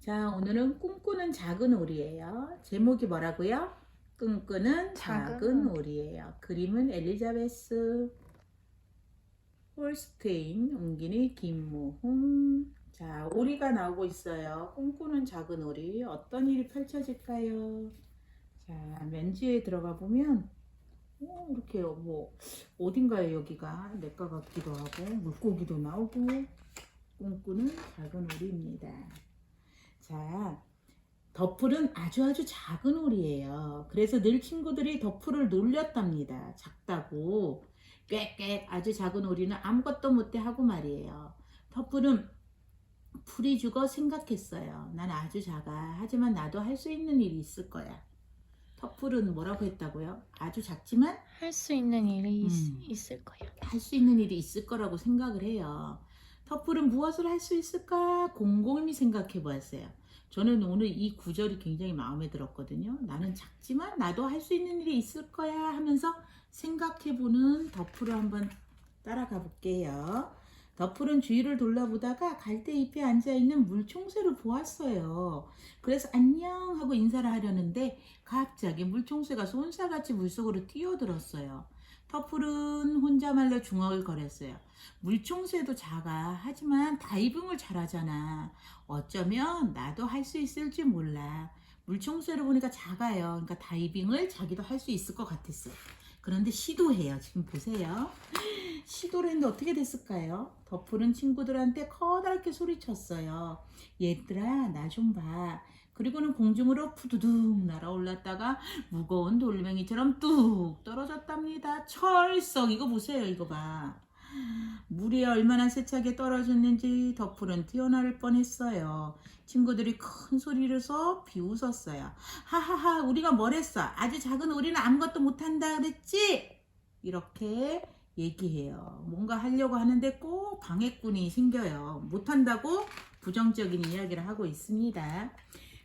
자, 오늘은 꿈꾸는 작은 오리예요. 제목이 뭐라고요? 꿈꾸는 작은, 작은 오리예요. 그림은 엘리자베스 홀스테인, 옹기니 김무홍. 자, 오리가 나오고 있어요. 꿈꾸는 작은 오리. 어떤 일이 펼쳐질까요? 자, 면지에 들어가 보면 오, 이렇게 뭐 어딘가에 여기가 내과 같기도 하고 물고기도 나오고 꿈꾸는 작은 오리입니다. 자, 덧풀은 아주 아주 작은 오리예요. 그래서 늘 친구들이 덧풀을 놀렸답니다. 작다고. 꽥꽥 아주 작은 오리는 아무것도 못해 하고 말이에요. 덧풀은 풀이 죽어 생각했어요. 난 아주 작아. 하지만 나도 할 수 있는 일이 있을 거야. 덧풀은 뭐라고 했다고요? 아주 작지만 할 수 있는 일이 있, 음. 있 을 거야. 할 수 있는 일이 있을 거라고 생각을 해요. 터플은 무엇을 할 수 있을까 곰곰이 생각해 보았어요. 저는 오늘 이 구절이 굉장히 마음에 들었거든요. 나는 작지만 나도 할 수 있는 일이 있을 거야 하면서 생각해 보는 덧풀을 한번 따라가 볼게요. 덧풀은 주위를 둘러보다가 갈대 잎에 앉아 있는 물총새를 보았어요. 그래서 안녕 하고 인사를 하려는데 갑자기 물총새가 손살같이 물속으로 뛰어들었어요. 터플은 혼자말로 중얼 거렸어요. 물총새도 작아. 하지만 다이빙을 잘하잖아. 어쩌면 나도 할 수 있을지 몰라. 물총새를 보니까 작아요. 그러니까 다이빙을 자기도 할 수 있을 것 같았어요. 그런데 시도해요. 지금 보세요. 시도를 했는데 어떻게 됐을까요? 더풀은 친구들한테 커다랗게 소리쳤어요. 얘들아, 나 좀 봐. 그리고는 공중으로 푸두둑 날아올랐다가 무거운 돌멩이처럼 뚝 떨어졌답니다. 철썩 이거 보세요 이거 봐. 물이 얼마나 세차게 떨어졌는지 덕풀은 뛰어날 뻔했어요. 친구들이 큰 소리를 써 비웃었어요. 하하하 우리가 뭘 했어? 아주 작은 우리는 아무것도 못한다 그랬지? 이렇게 얘기해요. 뭔가 하려고 하는데 꼭 방해꾼이 생겨요. 못한다고 부정적인 이야기를 하고 있습니다.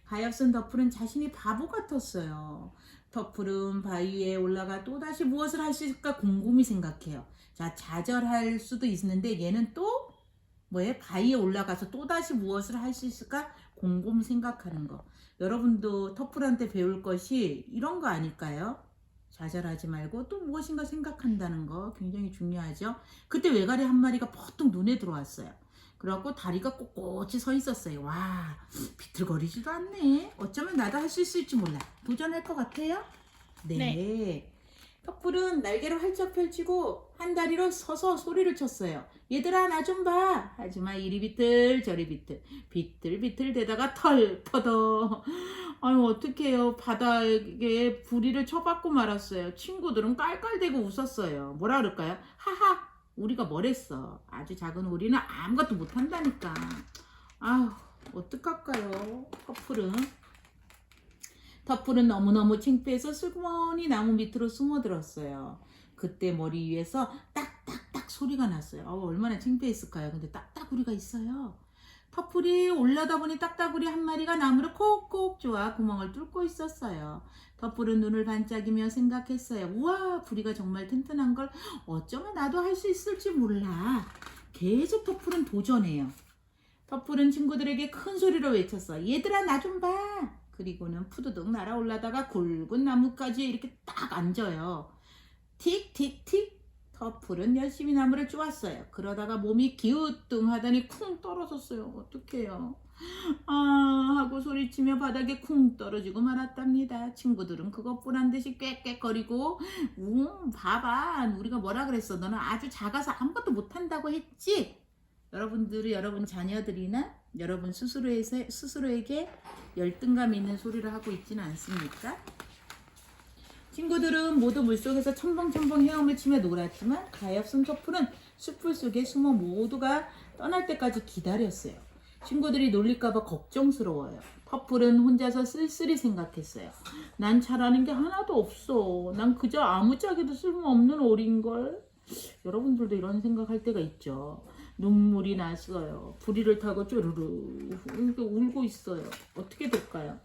가엾은 덧풀은 자신이 바보 같았어요. 덧풀은 바위에 올라가 또다시 무엇을 할 수 있을까 곰곰이 생각해요. 자, 좌절할 수도 있는데 얘는 또 뭐에 바위에 올라가서 또다시 무엇을 할 수 있을까 곰곰이 생각하는 거. 여러분도 터풀한테 배울 것이 이런 거 아닐까요? 좌절하지 말고 또 무엇인가 생각한다는 거 굉장히 중요하죠. 그때 외가리 한 마리가 버뜩 눈에 들어왔어요. 그래갖고 다리가 꼿꼿이 서 있었어요. 와, 비틀거리지도 않네. 어쩌면 나도 할 수 있을지 몰라. 도전할 것 같아요? 네. 턱불은 날개를 활짝 펼치고 한 다리로 서서 소리를 쳤어요. 얘들아 나 좀 봐. 하지만 이리 비틀 저리 비틀 비틀 비틀 대다가 털 퍼더. 아유 어떡해요. 바닥에 부리를 쳐박고 말았어요. 친구들은 깔깔대고 웃었어요. 뭐라 그럴까요? 하하 우리가 뭘 했어. 아주 작은 우리는 아무것도 못한다니까. 아휴 어떡할까요. 커플은. 터플은 너무너무 창피해서 슬그머니 나무 밑으로 숨어들었어요. 그때 머리 위에서 딱딱딱 소리가 났어요. 어, 얼마나 창피했을까요? 근데 딱딱구리가 있어요. 터플이 올라다 보니 딱딱구리 한 마리가 나무를 콕콕 쪼아 구멍을 뚫고 있었어요. 터플은 눈을 반짝이며 생각했어요. 우와, 부리가 정말 튼튼한 걸 어쩌면 나도 할 수 있을지 몰라. 계속 터플은 도전해요. 터플은 친구들에게 큰 소리로 외쳤어. 얘들아, 나 좀 봐. 그리고는 푸드득 날아올라다가 굵은 나무까지 이렇게 딱 앉아요. 틱 틱 틱 터플은 열심히 나무를 쪼았어요. 그러다가 몸이 기우뚱하더니 쿵 떨어졌어요. 어떡해요. 아 하고 소리치며 바닥에 쿵 떨어지고 말았답니다. 친구들은 그것 뻔한 듯이 꽥꽥거리고 음 봐봐 우리가 뭐라 그랬어 너는 아주 작아서 아무것도 못한다고 했지 여러분들이 여러분 자녀들이나 여러분 스스로에게 열등감 있는 소리를 하고 있지는 않습니까? 친구들은 모두 물속에서 첨벙첨벙 헤엄을 치며 놀았지만 가엾은 터플은 숲풀 속에 숨어 모두가 떠날 때까지 기다렸어요. 친구들이 놀릴까봐 걱정스러워요. 터플은 혼자서 쓸쓸히 생각했어요. 난 잘하는 게 하나도 없어. 난 그저 아무짝에도 쓸모없는 오리인걸. 여러분들도 이런 생각할 때가 있죠. 눈물이 났어요. 부리를 타고 쪼르르 울고 있어요. 어떻게 될까요?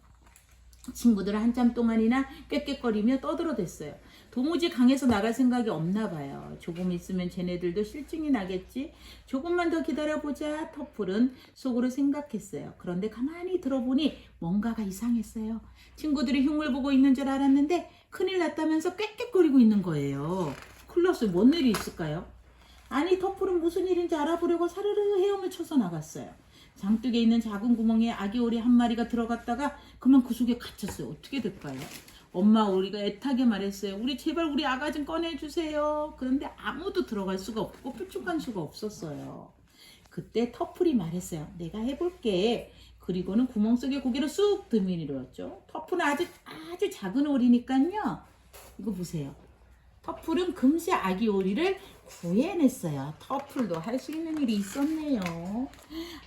친구들은 한참 동안이나 꾀꾀거리며 떠들어댔어요. 도무지 강에서 나갈 생각이 없나 봐요. 조금 있으면 쟤네들도 실증이 나겠지. 조금만 더 기다려보자. 터플은 속으로 생각했어요. 그런데 가만히 들어보니 뭔가가 이상했어요. 친구들이 흉을 보고 있는 줄 알았는데 큰일 났다면서 꾀꾀거리고 있는 거예요. 클러스 뭔 일이 있을까요? 아니 터플은 무슨 일인지 알아보려고 사르르 헤엄을 쳐서 나갔어요. 장독에 있는 작은 구멍에 아기 오리 한 마리가 들어갔다가 그만 그 속에 갇혔어요. 어떻게 될까요? 엄마 오리가 애타게 말했어요. 우리 제발 우리 아가 좀 꺼내주세요. 그런데 아무도 들어갈 수가 없고 표축한 수가 없었어요. 그때 터플이 말했어요. 내가 해볼게. 그리고는 구멍 속에 고개를 쑥 들이밀었죠. 터플은 아주 아주 작은 오리니까요. 이거 보세요. 터플은 금세 아기 오리를 구해냈어요. 터플도 할 수 있는 일이 있었네요.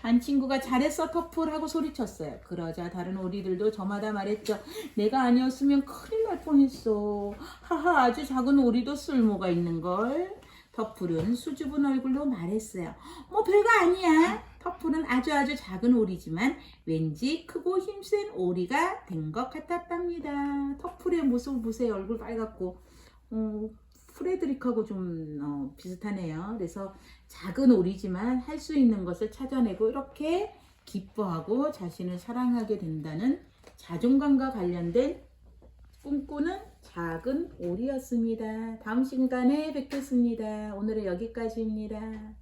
한 친구가 잘했어 터플 하고 소리쳤어요. 그러자 다른 오리들도 저마다 말했죠. 내가 아니었으면 큰일 날 뻔했어. 하하 아주 작은 오리도 쓸모가 있는걸. 터플은 수줍은 얼굴로 말했어요. 뭐 별거 아니야. 터플은 아주 아주 작은 오리지만 왠지 크고 힘센 오리가 된 것 같았답니다. 터플의 모습을 보세요. 얼굴 빨갛고 어, 프레드릭하고 좀 어, 비슷하네요. 그래서 작은 오리지만 할 수 있는 것을 찾아내고 이렇게 기뻐하고 자신을 사랑하게 된다는 자존감과 관련된 꿈꾸는 작은 오리였습니다. 다음 시간에 뵙겠습니다. 오늘은 여기까지입니다.